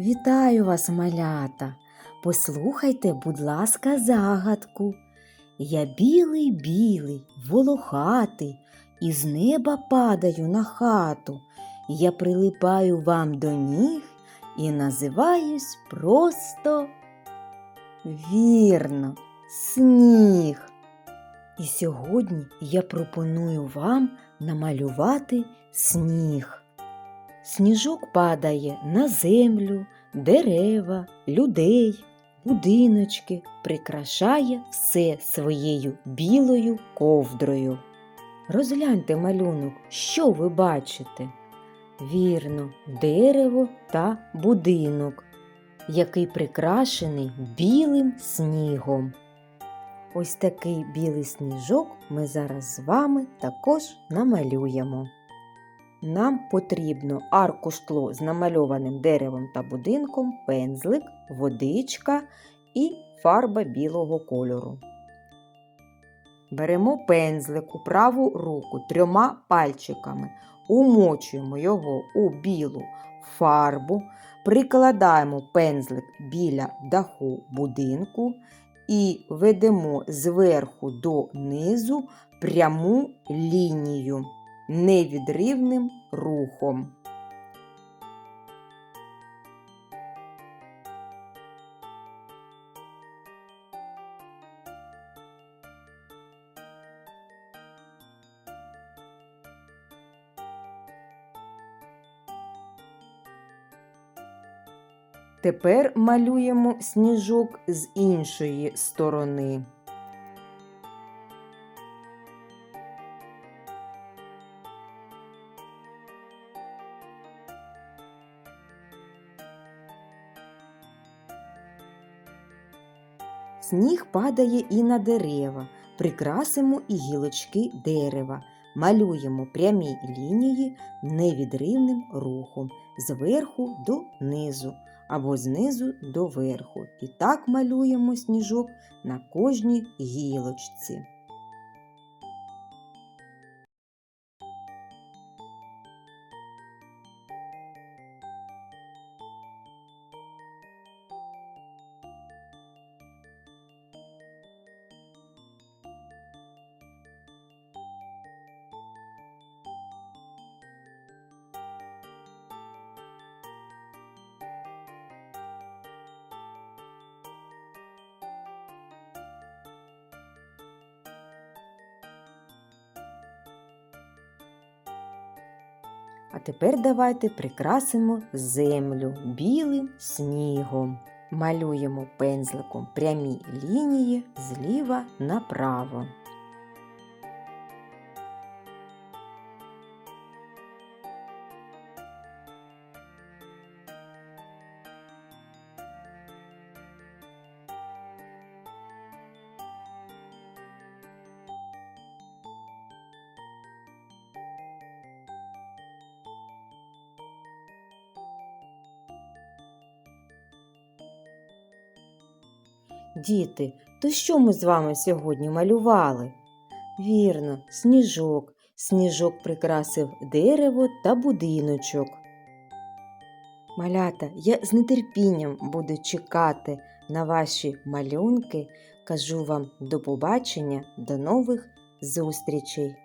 Вітаю вас, малята. Послухайте, будь ласка, загадку. Я білий, білий, волохатий, із неба падаю на хату. Я прилипаю вам до ніг і називаюсь просто вірно, сніг. І сьогодні я пропоную вам намалювати сніг. Сніжок падає на землю, дерева, людей, будиночки, прикрашає все своєю білою ковдрою. Розгляньте малюнок, що ви бачите? Вірно, дерево та будинок, який прикрашений білим снігом. Ось такий білий сніжок ми зараз з вами також намалюємо. Нам потрібно аркуш тло з намальованим деревом та будинком, пензлик, водичка і фарба білого кольору. Беремо пензлик у праву руку трьома пальчиками, умочуємо його у білу фарбу, прикладаємо пензлик біля даху будинку і ведемо зверху до низу пряму лінію невідривним рухом. Тепер малюємо сніжок з іншої сторони. Сніг падає і на дерева, прикрасимо і гілочки дерева, малюємо прямі лінії невідривним рухом зверху до низу або знизу до верху. І так малюємо сніжок на кожній гілочці. А тепер давайте прикрасимо землю білим снігом. Малюємо пензликом прямі лінії зліва направо. Діти, то що ми з вами сьогодні малювали? Вірно, сніжок. Сніжок прикрасив дерево та будиночок. Малята, я з нетерпінням буду чекати на ваші малюнки. Кажу вам до побачення, до нових зустрічей!